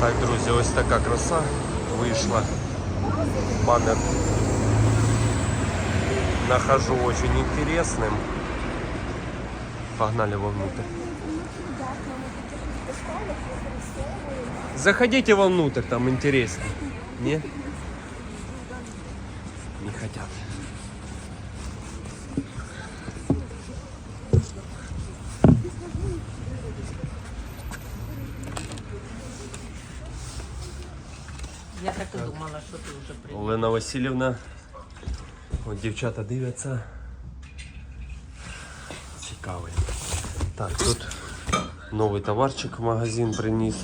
Так, друзі, ось така краса вийшла. Баннер нахожу очень интересным. Погнали вовнутрь. Заходите вовнутрь, там интересно. Не? Не хотят. Я так і думала, що ти вже прийдеш. Олена Васильівна. От дівчата дивляться. Цікавий. Так, тут новый товарчик в магазин принес.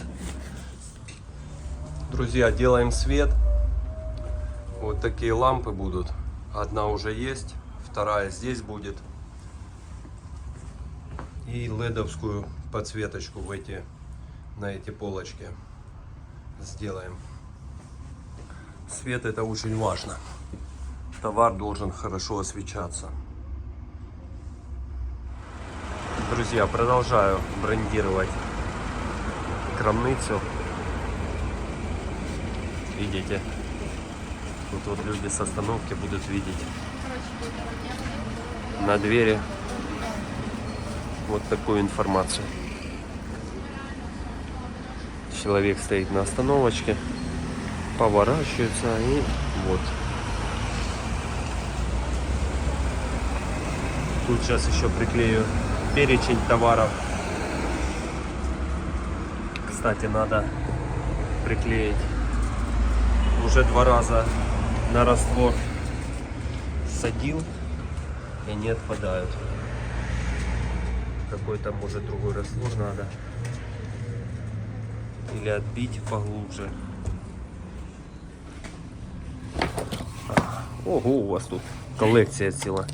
Друзья, делаем свет. Вот такие лампы будут. Одна уже есть, вторая здесь будет. И ледовскую подсветочку в эти, на эти полочки сделаем. Свет это очень важно. Товар должен хорошо освещаться. Друзья, продолжаю брендировать крамницу. Видите? Тут вот люди с остановки будут видеть на двери вот такую информацию. Человек стоит на остановочке поворачивается и вот. Тут сейчас еще приклею перечень товаров. Кстати, надо приклеить уже два раза на раствор садил и не отпадают. Какой-то может другой раствор надо. Или отбить поглубже. Ого, у вас тут колекція ціла.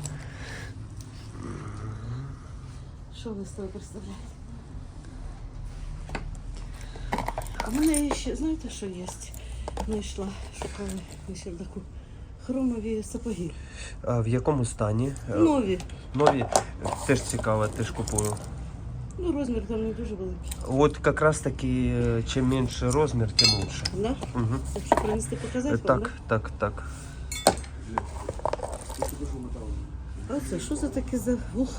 Що ви з того представляєте? А в мене ще, знаєте, що є? Знайшла, шукала на чердаку. Хромові сапоги. А в якому стані? Е, Нові. Нові теж цікаво, теж купую. Ну, розмір там не дуже великий. От якраз таки, е, чим менше розмір, тим лучше. Да? Угу. Якщо принести показати вам, Так, так, так. да? А це що за таке за ух?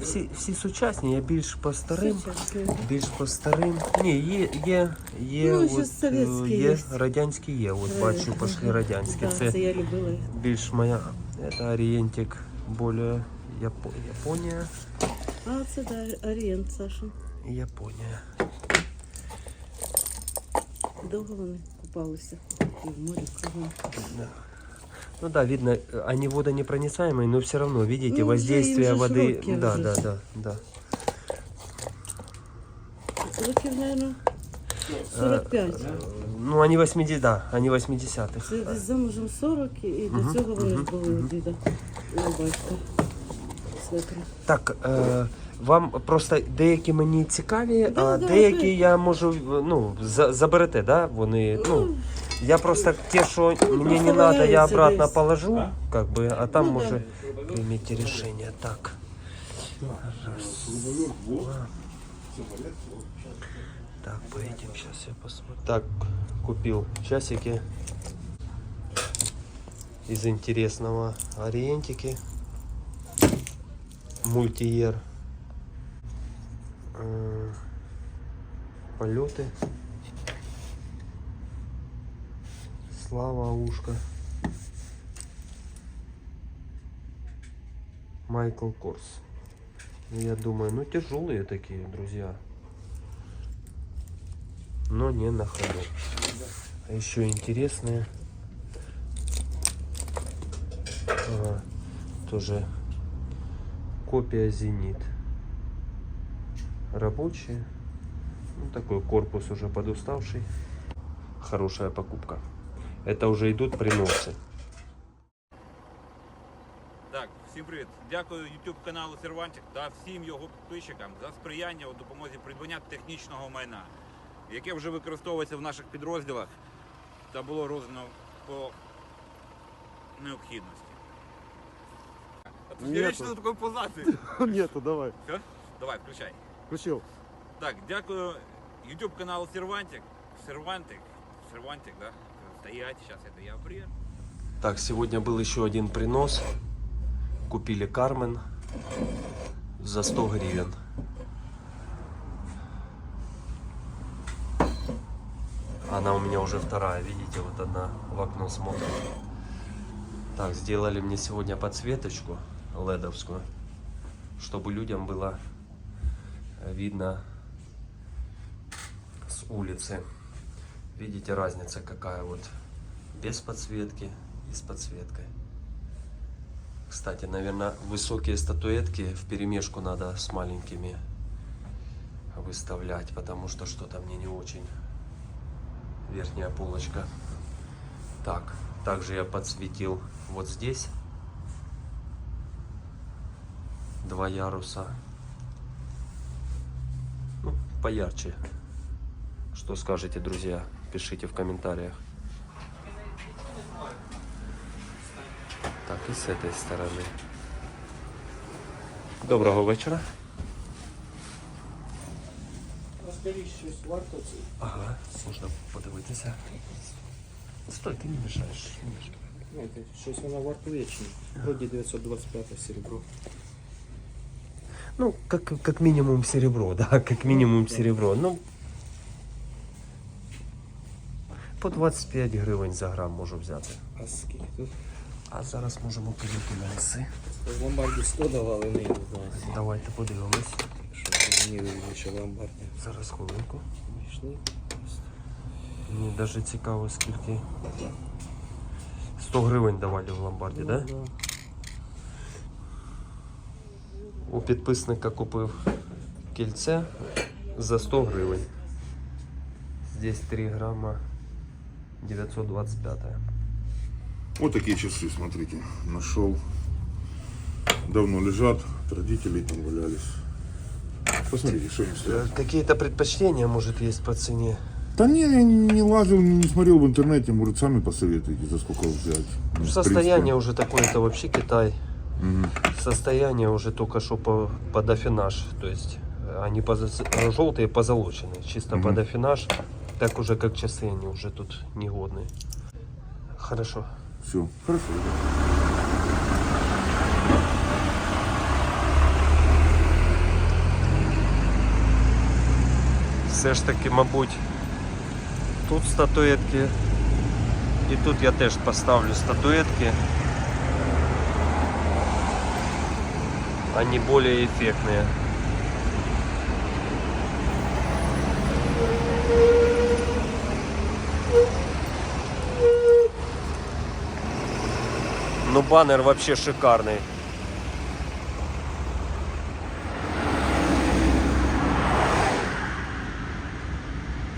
Всі, всі сучасні, я більш по старим. Сучасне. Більш по старим. Ні, є, є, є, Ну, ще от, совєтські е, є. є, радянські є. От бачу, пішли радянські. Да, це Це я любила. більш моя. Це орієнтик більше Япо- Японія. А, це да, Орієнт, Саша. Японія. Довго вони купалися. І в морі кругом. Да. Ну да, видно, э, они водонепроницаемые, но все равно, видите, Ну, уже воздействие им же воды. широкие Да, уже. да, да, да. Років, мабуть, 45. Ну, они 80, да, они 80-х. Це десь замужем 40 і до цього вони ж були у діда і у батька. Свекра. Так, е, вам просто деякі мені цікаві, Да, а да, деякі ви- я можу, ну, за, заберете, да? Вони, ну, я просто те, що мені не надо, я обратно положу, как бы, а там Ну, уже примите решение. Так. Раз, два. Так, по этим сейчас я посмотрю. Так, купил часики из интересного ориентики. Мультиер. Э, Полеты. Слава ушка. Майкл Корс. Я думаю, ну тяжелые такие, друзья. Но не на ходу. А еще интересные. Ага, тоже копия Зенит. Рабочие. Ну, такой корпус уже подуставший. Хорошая покупка. Это уже идут приносы. Так, всім привіт. Дякую YouTube каналу Сервантик та всім його підписчикам за сприяння у допомозі придбання технічного майна, яке вже використовується в наших підрозділах та було роздано по необхідності. А ти Нету. вічно. Нету, давай. Все? Давай, включай. Включил. Так, дякую YouTube канал Сервантик. Сервантик. Сервантик, да? Стоять, сейчас это я приеду. Так, сегодня был еще один принос. Купили Кармен за 100 гривен. Она у меня уже вторая, видите, вот одна в окно смотрит. Так, сделали мне сегодня подсветочку ледовскую, чтобы людям было видно с улицы. Видите, разница какая вот без подсветки и с подсветкой. Кстати, наверное, высокие статуэтки в перемешку надо с маленькими выставлять, потому что что-то мне не очень. Верхняя полочка. Так, также я подсветил вот здесь два яруса. Ну, поярче. Что скажете, друзья? Пишите в комментариях. Так, і з цієї сторони. Доброго вечора. Розкажіть щось варто це. Ага, можна подивитися. Стой, ти не мішаєш. Не мішаєш. Знаєте, щось воно варто вічно. Вроді 925 серебро. Ну, как, как минимум серебро, да, как минимум серебро. Ну, по 25 гривень за грам можу взяти. А скільки тут? А зараз можемо на ліси. В ломбарді 100 давали, не знаю. Давайте подивимось. Що мені більше ломбарді. Зараз хвилинку. Пішли. Мені навіть цікаво, скільки. 100 гривень давали в ломбарді, Ну, да? У підписника купив кільце за 100 гривень. Здесь 3 грамма 925. Вот такие часы, смотрите, нашел. Давно лежат, от родителей там валялись. Посмотрите, что они стоят. Э, Какие-то предпочтения, может, есть по цене? Да не, я не лазил, не смотрел в интернете, может, сами посоветуете, за сколько взять. Ну, Состояние уже такое, это вообще Китай. Мгм. Состояние уже только что по, под афинаж. То есть э, они поза- желтые позолоченные. Чисто Мгм. под афинаж. Так уже как часы они уже тут негодные. Хорошо. Все, хорошо. Все ж таки, мабуть, тут статуетки. І тут я теж поставлю статуетки. Они более эффектные. Ну баннер вообще шикарный.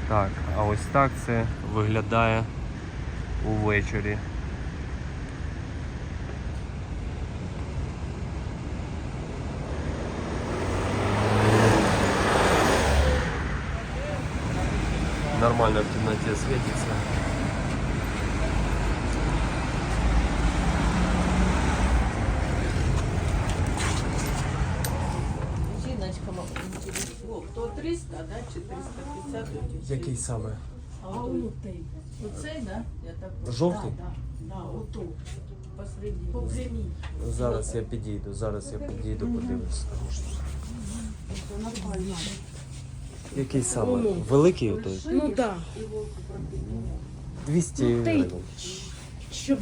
Так, а ось так це виглядає увечері. Нормально в темноте светится. 300, да, чи 350? оті Який саме? А Оцей, да? Я так Жовтий? Да, ото. Посередині. По прямій. Зараз я підійду, зараз я підійду, подивлюся. Який саме? Великий той? Ну так. 200 гривень. Чого?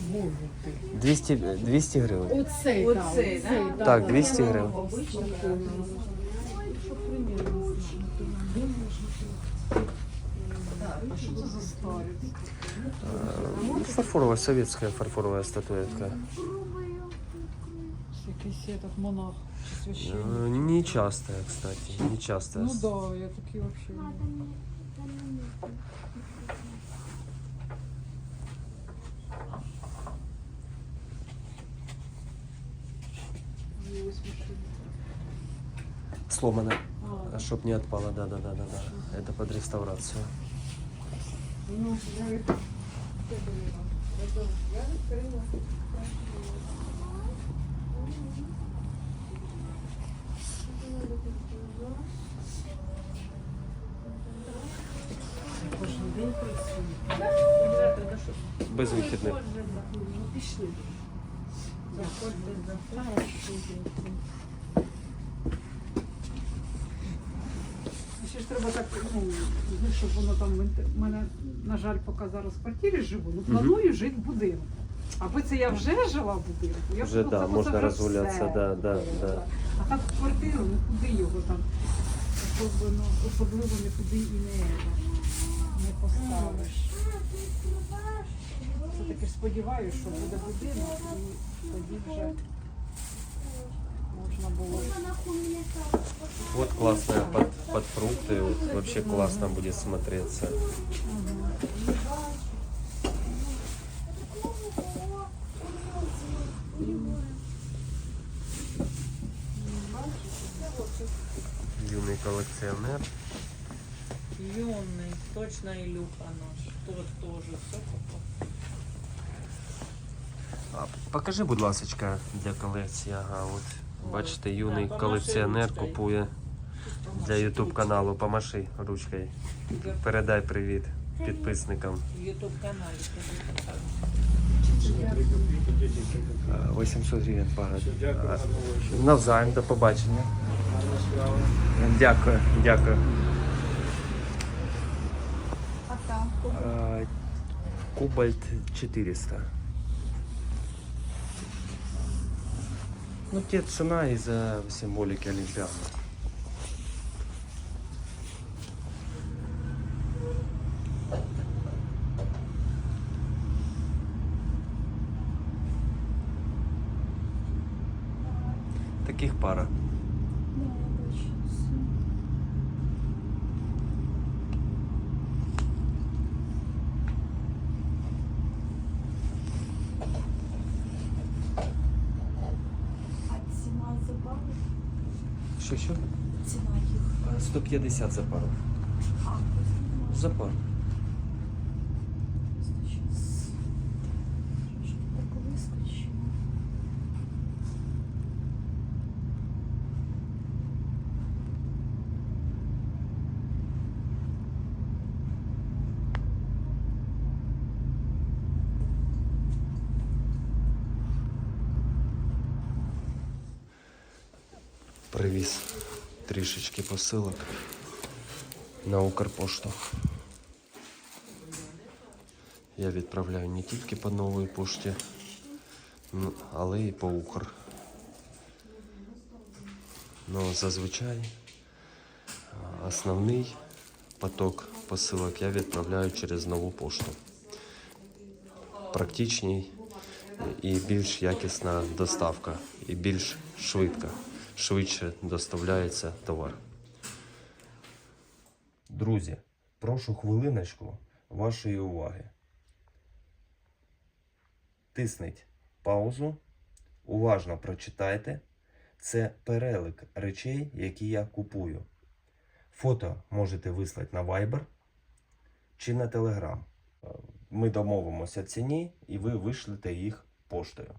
200, 200 гривень. Оцей, Оцей, да? Так, 200 гривень. Фарфоровая, советская фарфоровая статуэтка. Якийсь этот монах чи священник. Э, Нечастая, кстати, нечастая. Ну да, я такие вообще. Сломана. Чтоб не отпала, да, да, да, да, да. Это под реставрацию. Він працює. Ребята, що? Без вихідних. Ну, пішли. Заходьте, заходьте. Хорошо, дякую. Ще ж треба так, ну, щоб воно там в мене, на жаль, поки зараз в квартирі живу, ну планую жити в будинку. Аби це я вже жила в будинку, я Вже да, це- можна це вже розгулятися, все. да, да, да. А так в квартиру, ну куди його там? Особливо, ну, особливо нікуди і не, не поставиш. Все-таки сподіваюся, що буде будинок і тоді вже можна було. Вот классная под, под фрукты, вообще классно будет смотреться. Юный коллекционер. Юний, точно Ілюха наш. Тот теж все попав. Покажи, будь ласочка, для колекції. Ага, от. Бачите, юний колекціонер купує для YouTube каналу. Помаши ручкою. Передай привіт підписникам. Ютуб каналі. А, 800 гривень пара. Навзаєм, до побачення. Дякую, дякую. А, Кобальт 400. Ну, те цена из-за символики Олимпиады. Таких пара. А ціна забаву? Що, що? Ціна їх. 150 за пару. А, За пару. просто щас. Трошки так вискочило. Привіз трішечки посилок на Укрпошту. Я відправляю не тільки по новій пошті, ну, але і по Укр. Ну, зазвичай основний поток посилок я відправляю через нову пошту. Практичній і більш якісна доставка, і більш швидка, швидше доставляється товар. Друзі, прошу хвилиночку вашої уваги. Тисніть паузу, уважно прочитайте. Це перелик речей, які я купую. Фото можете вислати на Viber чи на Telegram. Ми домовимося ціні і ви вишлете їх поштою.